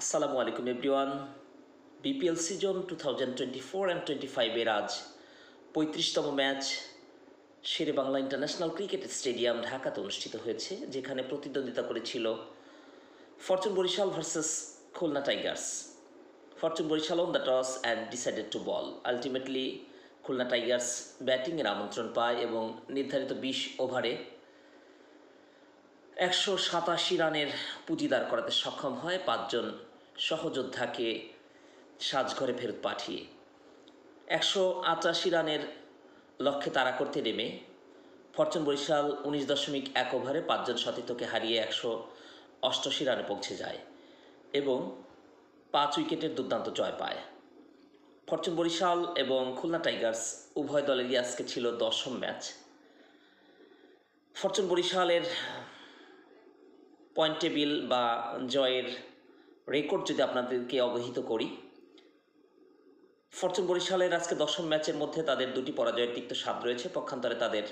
আসসালামু আলাইকুম everyone BPL season two thousand twenty four and twenty ফাইভের আজ পঁয়ত্রিশতম match Shere Bangla international cricket stadium ঢাকাতে অনুষ্ঠিত হয়েছে, যেখানে প্রতিদ্বন্দ্বিতা করেছিল Fortune Barishal versus Khulna Tigers Fortune Barishal on the toss and decided to bowl ultimately Khulna Tigers ব্যাটিংয়ের আমন্ত্রণ পায় এবং নির্ধারিত বিশ ওভারে একশো সাতাশি রানের পুঁজি দাঁড় করাতে সক্ষম হয় পাঁচজন সহযোদ্ধাকে সাজঘরে ফেরত পাঠিয়ে একশো আটাশি রানের লক্ষ্যে তাড়া করতে নেমে। ফরচুন বরিশাল উনিশ দশমিক এক ওভারে পাঁচজন সতীর্থকে হারিয়ে একশো অষ্টআশি রানে পৌঁছে যায় এবং পাঁচ উইকেটের দুর্দান্ত জয় পায়। ফরচুন বরিশাল এবং খুলনা টাইগার্স উভয় দলেরই আজকে ছিল দশম ম্যাচ। ফরচুন বরিশালের পয়েন্ট টেবিল বা জয়ের রেকর্ড যদি আপনাদেরকে অবহিত করি, ফরচুন বরিশালের আজকে দশম ম্যাচের মধ্যে তাদের দুটি পরাজয়ের তিক্ত স্বাদ রয়েছে। পক্ষান্তরে তাদের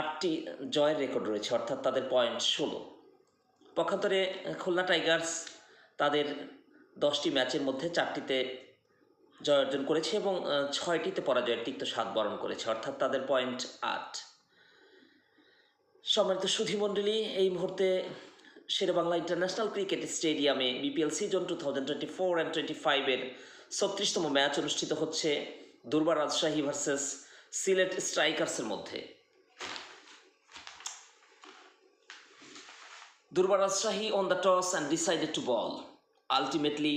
আটটি জয়ের রেকর্ড রয়েছে, অর্থাৎ তাদের পয়েন্ট ষোলো। পক্ষান্তরে খুলনা টাইগার্স তাদের দশটি ম্যাচের মধ্যে চারটিতে জয় অর্জন করেছে এবং ছয়টিতে পরাজয়ের তিক্ত স্বাদ বরণ করেছে, অর্থাৎ তাদের পয়েন্ট আট। সম্মানিত সুধীমণ্ডলী এই মুহূর্তে শেরেবাংলা ইন্টারন্যাশনাল ক্রিকেট স্টেডিয়ামে BPL season two thousand twenty four and twenty ফাইভের ছত্রিশতম ম্যাচ অনুষ্ঠিত হচ্ছে দুর্বার রাজশাহী ভার্সেস সিলেট স্ট্রাইকার্সের মধ্যে। Durbar Rajshahi on the toss and decided to bowl ultimately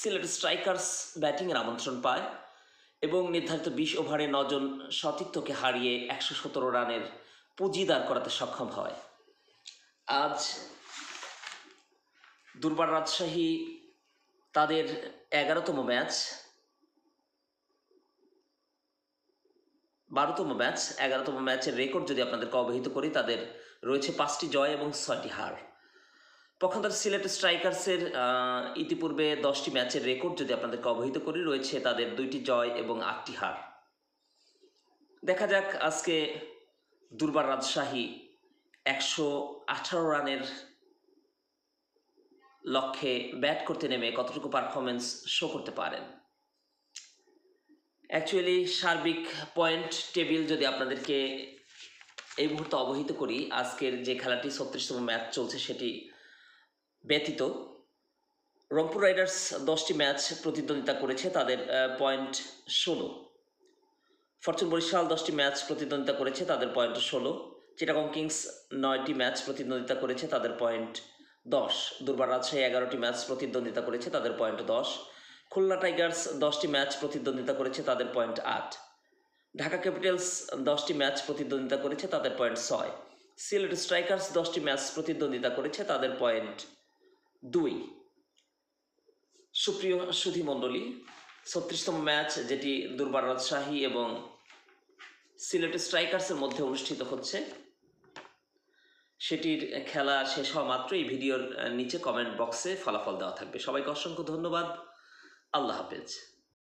Sylhet Strikers ব্যাটিংয়ের আমন্ত্রণ পায় এবং নির্ধারিত বিশ ওভারে নজন সতীর্থকে হারিয়ে একশো সতেরো রানের পুঁজি দাঁড় করাতে সক্ষম হয়। আজ দুর্বার রাজশাহী তাদের এগারোতম ম্যাচ, বারোতম ম্যাচ, এগারোতম ম্যাচের রেকর্ড যদি আপনাদেরকে অবহিত করি, তাদের রয়েছে পাঁচটি জয় এবং ছয়টি হার। পক্ষান্তর সিলেট স্ট্রাইকার্সের ইতিপূর্বে দশটি ম্যাচের রেকর্ড যদি আপনাদেরকে অবহিত করি, রয়েছে তাদের দুইটি জয় এবং আটটি হার। দেখা যাক আজকে দুর্বার রাজশাহী একশো আঠারো রানের লক্ষ্যে ব্যাট করতে নেমে কতটুকু পারফরমেন্স শো করতে পারেন? অ্যাকচুয়ালি সার্বিক পয়েন্ট টেবিল যদি আপনাদেরকে এই মুহূর্তে অবহিত করি, আজকের যে খেলাটি ছত্রিশতম ম্যাচ চলছে সেটি ব্যতীত, রংপুর রাইডার্স দশটি ম্যাচ প্রতিদ্বন্দ্বিতা করেছে তাদের পয়েন্ট ষোলো। ফরচুন বরিশাল দশটি ম্যাচ প্রতিদ্বন্দ্বিতা করেছে তাদের পয়েন্ট ষোলো। চিটাগং কিংস নয়টি ম্যাচ প্রতিদ্বন্দ্বিতা করেছে তাদের পয়েন্ট দশ। দুর্বার রাজশাহী এগারোটি ম্যাচ প্রতিদ্বন্দ্বিতা করেছে তাদের পয়েন্ট দশ। খুলনা টাইগার্স দশটি ম্যাচ প্রতিদ্বন্দ্বিতা করেছে তাদের পয়েন্ট আট। ঢাকা ক্যাপিটালস দশটি ম্যাচ প্রতিদ্বন্দ্বিতা করেছে তাদের পয়েন্ট ছয়। সিলেট স্ট্রাইকার্স দশটি ম্যাচ প্রতিদ্বন্দ্বিতা করেছে তাদের পয়েন্ট দুই। সুপ্রিয় সুধী মণ্ডলী, ছত্রিশতম ম্যাচ যেটি দুর্বার রাজশাহী এবং সিলেট স্ট্রাইকার্সের মধ্যে অনুষ্ঠিত হচ্ছে সেটির খেলা শেষ হওয়া মাত্র এই ভিডিওর নিচে কমেন্ট বক্সে ফলাফল দেওয়া থাকবে। সবাইকে অসংখ্য ধন্যবাদ। আল্লাহ হাফেজ।